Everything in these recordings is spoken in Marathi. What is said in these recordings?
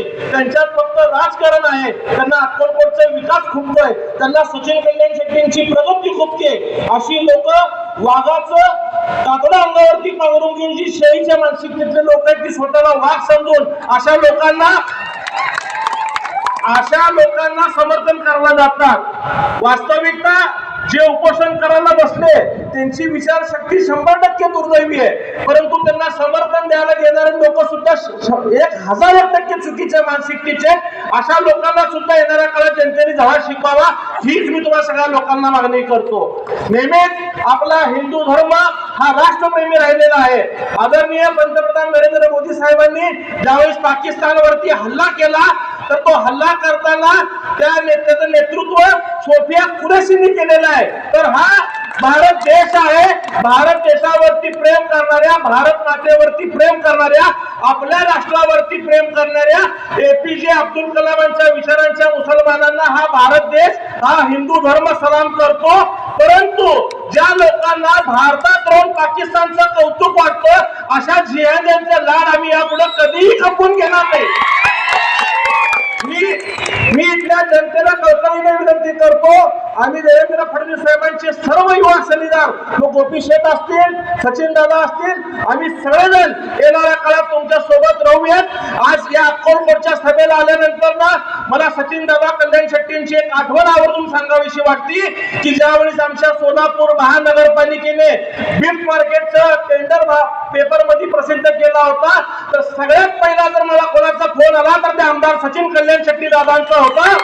नाही त्यांच्यात फक्त राजकारण आहे. त्यांना अक्कलकोटचा विकास खुपतोय. त्यांना सचिन कल्याण शेट्टींची प्रगती खुपते अशी लोक वाघाचं कातडा अंगावरती पांघरून घेऊन जी शेळीच्या मानसिकतेतले लोक आहेत ती स्वतःला वाघ समजून अशा लोकांना अशा लोकांना समर्थन करायला जातात. वास्तविकता जे उपोषण करायला बसले त्यांची विचारशक्ती शंभर टक्के दुर्दैवी आहे. परंतु त्यांना समर्थन द्यायला येणारे लोक सुद्धा एक हजार एक टक्के चुकीच्या मानसिकतेचे अशा लोकांना सुद्धा येणाऱ्या काळात जनतेने धडा शिकवावा. हीच मी तुम्हाला सगळ्या लोकांना मागणी करतो. नेहमीच आपला हिंदू धर्म हा राष्ट्रप्रेमी राहिलेला आहे. आदरणीय पंतप्रधान नरेंद्र मोदी साहेबांनी ज्यावेळेस पाकिस्तानवरती हल्ला केला तर तो हल्ला करताना त्या नेत्याचं नेतृत्व सोफिया कुरेशींनी केलेलं आहे. तर हा भारत देश आहे. भारत देशावरती प्रेम करणाऱ्या भारत मातेवरती प्रेम करणाऱ्या आपल्या राष्ट्रावरती प्रेम करणाऱ्या एपीजे अब्दुल कलामांच्या विचारांच्या मुसलमानांना हा भारत देश हा हिंदू धर्म सलाम करतो. परंतु ज्या लोकांना भारतात राहून पाकिस्तानचं कौतुक वाटतं अशा जिहाद्यांचे लाड आम्ही यापुढे कधीही खपून घेणार नाही मी मी इथल्या जनतेला कळकळीने विनंती करतो आम्ही देवेंद्र फडणवीस साहेबांचे सर्व युवा सल्लीदार मग गोपी शेठ असतील सचिन दादा असतील आम्ही सगळेजण येणाऱ्या काळात तुमच्यासोबत राहूयात. आज या अक्कलकोटच्या सभेला आल्यानंतर ना मला सचिन दादा कल्याण शेट्टींची एक आठवण आवर्जून सांगावीशी वाटती की ज्यावेळेस आमच्या सोलापूर महानगरपालिकेने बिल मार्केटचं टेंडर पेपरमध्ये प्रसिद्ध केला होता तर सगळ्यात पहिला जर मला कोणाचा फोन आला तर ते आमदार सचिन कल्याण शेट्टी दादांचा होता.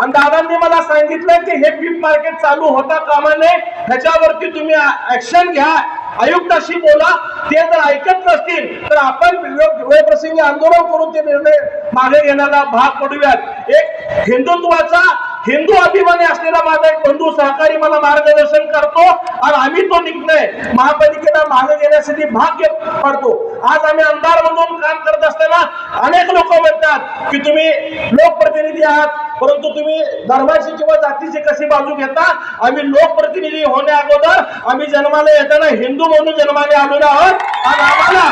आणि दादांनी मला सांगितलं की हे पीक मार्केट चालू होता कामा नये. ह्याच्यावरती तुम्ही ऍक्शन घ्या. आयुक्ताशी बोला. ते जर ऐकत नसतील तर आपण प्रसंगी आंदोलन करून ते निर्णय मागे घेण्याला भाग पडूयात. एक हिंदुत्वाचा हिंदू अभिमानी असलेला माझा एक बंधू सहकारी मला मार्गदर्शन करतो. आणि आम्ही तो निर्णय महापालिकेला मागे घेण्यासाठी भाग्य पडतो. आज आम्ही आमदार म्हणून काम करत असताना अनेक लोक म्हणतात की तुम्ही लोकप्रतिनिधी आहात परंतु तुम्ही धर्माची किंवा जातीची कशी बाजू घेता? आम्ही लोकप्रतिनिधी होण्या अगोदर आम्ही जन्माला येताना हिंदू म्हणून जन्माला आलेलो आहोत. आणि आम्हाला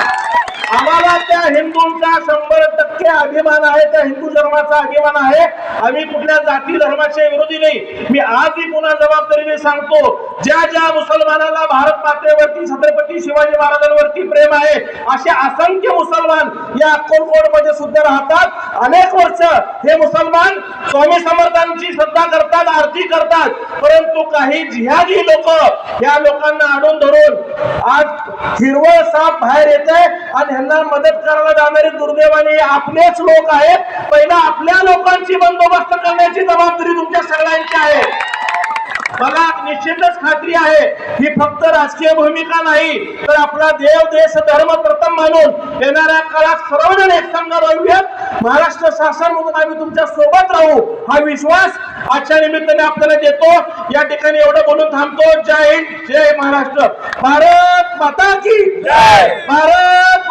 आम्हाला त्या हिंदूंचा शंभर टक्के अभिमान आहे त्या हिंदू धर्माचा अभिमान आहे. आम्ही कुठल्या जाती धर्माच्या विरोधी नाही. मी आजही पुन्हा जबाबदारीने सांगतो ज्या ज्या मुसलमानाला भारत मातेवरती छत्रपती शिवाजी महाराजांवरती प्रेम आहे असे असंख्य मुसलमान या अक्कलकोटमध्ये सुद्धा राहतात. अनेक वर्ष हे मुसलमान स्वामी समर्थांची श्रद्धा करतात आरती करतात. परंतु काही जिहादी लोक या लोकांना आणून धरून आज हिरवळ साप बाहेर येत आहे आणि ह्यांना मदत करायला जाणारे दुर्दैवाने आपलेच लोक आहेत. पहिला आपल्या लोकांची बंदोबस्त करण्याची जबाबदारी तुमच्या सगळ्यांची आहे. मला निश्चितच खात्री आहे ही फक्त राजकीय भूमिका नाही तर आपला देव देश धर्म प्रथम मानून येणाऱ्या काळात सर्वजण एक संघ राहूयात महाराष्ट्र शासन म्हणून आम्ही तुमच्यासोबत राहू हा विश्वास आजच्या निमित्ताने आपल्याला देतो. या ठिकाणी एवढं बोलून थांबतो. जय हिंद जय महाराष्ट्र. भारत माता की जय! भारत